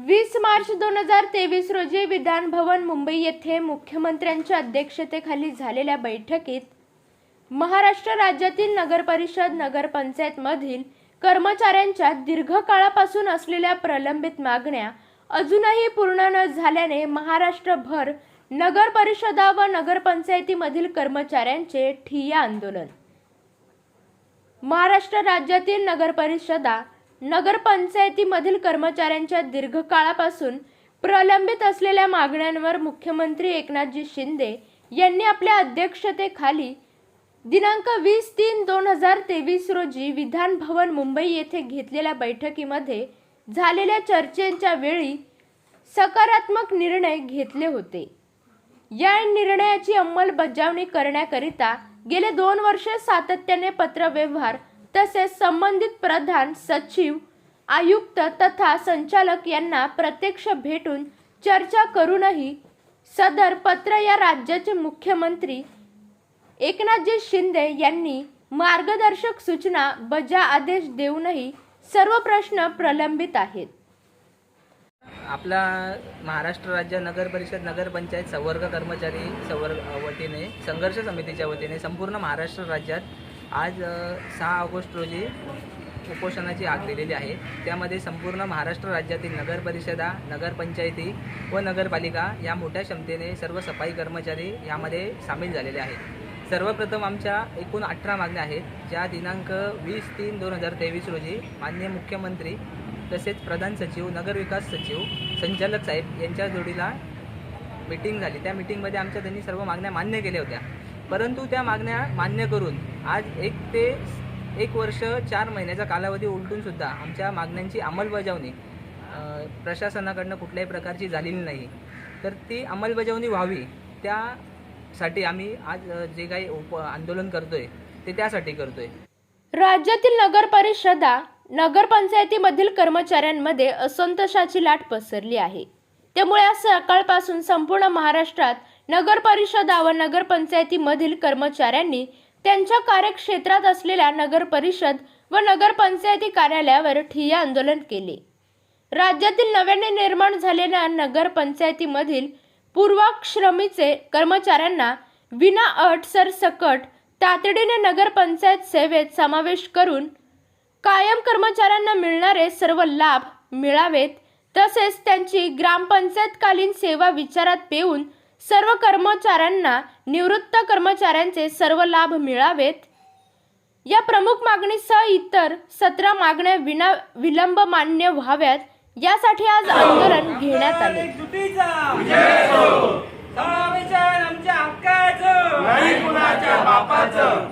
वीस मार्च दोन हजार तेवीस रोजी विधान भवन मुंबई येथे मुख्यमंत्र्यांच्या अध्यक्षतेखाली झालेल्या बैठकीत महाराष्ट्र राज्यातील नगरपरिषद नगरपंचायतमधील कर्मचाऱ्यांच्या दीर्घकाळापासून असलेल्या प्रलंबित मागण्या अजूनही पूर्ण न झाल्याने महाराष्ट्रभर नगरपरिषदा व नगरपंचायतीमधील कर्मचाऱ्यांचे ठिय्या आंदोलन. महाराष्ट्र राज्यातील नगरपरिषदा नगरपंचायतीमधील कर्मचाऱ्यांच्या दीर्घकाळापासून प्रलंबित असलेल्या मागण्यांवर मुख्यमंत्री एकनाथजी शिंदे यांनी आपल्या अध्यक्षतेखाली दिनांक वीस तीन दोन हजार तेवीस रोजी विधान भवन मुंबई येथे घेतलेल्या बैठकीमध्ये झालेल्या चर्चेच्या वेळी सकारात्मक निर्णय घेतले होते. या निर्णयाची अंमलबजावणी करण्याकरिता गेले दोन वर्ष सातत्याने पत्रव्यवहार तसेच संबंधित प्रधान सचिव आयुक्त तथा संचालक यांना प्रत्यक्ष भेटून चर्चा करूनही सदर पत्र या राज्याचे मुख्यमंत्री एकनाथजी शिंदे यांनी मार्गदर्शक सूचना बजा आदेश देऊनही सर्व प्रश्न प्रलंबित आहेत. आपला महाराष्ट्र राज्य नगर परिषद नगरपंचायत संवर्ग कर्मचारी संवर्ग वतीने संघर्ष समितीच्या वतीने संपूर्ण महाराष्ट्र राज्यात आज सहा ऑगस्ट रोजी उपोषणाची आग दिलेली आहे. त्यामध्ये संपूर्ण महाराष्ट्र राज्यातील नगर परिषदा नगरपंचायती व नगरपालिका या मोठ्या क्षमतेने सर्व सफाई कर्मचारी यामध्ये सामील झालेले आहेत. सर्वप्रथम आमच्या एकूण अठरा मागण्या आहेत. ज्या दिनांक वीस तीन दोन हजार तेवीस रोजी माननीय मुख्यमंत्री तसेच प्रधान सचिव नगरविकास सचिव संचालक साहेब यांच्या जोडीला मिटिंग झाली. त्या मिटिंगमध्ये आमच्या त्यांनी सर्व मागण्या मान्य केल्या होत्या. परंतु त्या मागण्या मान्य करून आज एक ते एक वर्ष चार महिन्याचा कालावधी उलटून सुद्धा आमच्या मागण्यांची अंमलबजावणी प्रशासनाकडनं कुठल्याही प्रकारची झालेली नाही. तर ती अंमलबजावणी व्हावी त्यासाठी आम्ही आज जे काही उप आंदोलन करतोय ते त्यासाठी करतोय. राज्यातील नगर परिषदा नगरपंचायतीमधील कर्मचाऱ्यांमध्ये असंतोषाची लाट पसरली आहे. त्यामुळे आज सकाळपासून संपूर्ण महाराष्ट्रात नगर परिषदा व नगरपंचायतीमधील कर्मचाऱ्यांनी त्यांच्या कार्यक्षेत्रात असलेल्या नगर परिषद व नगरपंचायती कार्यालयावर ठिय्या आंदोलन केले. राज्यातील नव्याने निर्माण झालेल्या नगरपंचायतीमधील पूर्वाश्रमीचे कर्मचाऱ्यांना विना अट सरसकट तातडीने नगरपंचायत सेवेत समावेश करून कायम कर्मचाऱ्यांना मिळणारे सर्व लाभ मिळावेत तसेच त्यांची ग्रामपंचायतकालीन सेवा विचारात पेऊन सर्व कर्मचाऱ्यांना निवृत्त कर्मचाऱ्यांचे सर्व लाभ मिळावेत. या प्रमुख मागणीसह इतर सतरा मागण्या विना विलंब मान्य व्हाव्यात यासाठी आज आंदोलन घेण्यात आले. आमच्या हक्काचं. नाही कुणाच्या बापाचं.